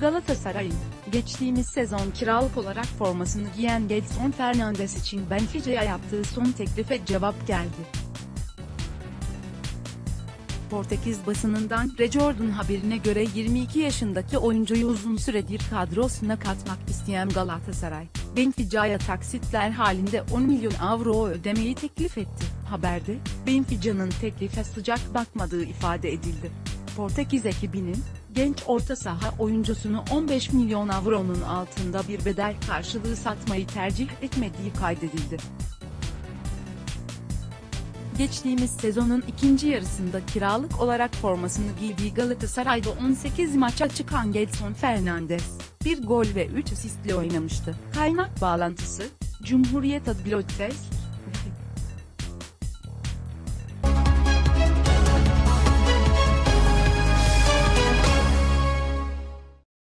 Galatasaray'ın, geçtiğimiz sezon kiralık olarak formasını giyen Gedson Fernandes için Benfica'ya yaptığı son teklife cevap geldi. Portekiz basınından Rejordun haberine göre 22 yaşındaki oyuncuyu uzun süredir kadrosuna katmak isteyen Galatasaray, Benfica'ya taksitler halinde 10 milyon avro ödemeyi teklif etti. Haberde, Benfica'nın teklife sıcak bakmadığı ifade edildi. Portekiz ekibinin, genç orta saha oyuncusunu 15 milyon avronun altında bir bedel karşılığı satmayı tercih etmediği kaydedildi. Geçtiğimiz sezonun ikinci yarısında kiralık olarak formasını giydiği Galatasaray'da 18 maça çıkan Gedson Fernandes, bir gol ve 3 asistle oynamıştı. Kaynak bağlantısı, Cumhuriyet Adglotes,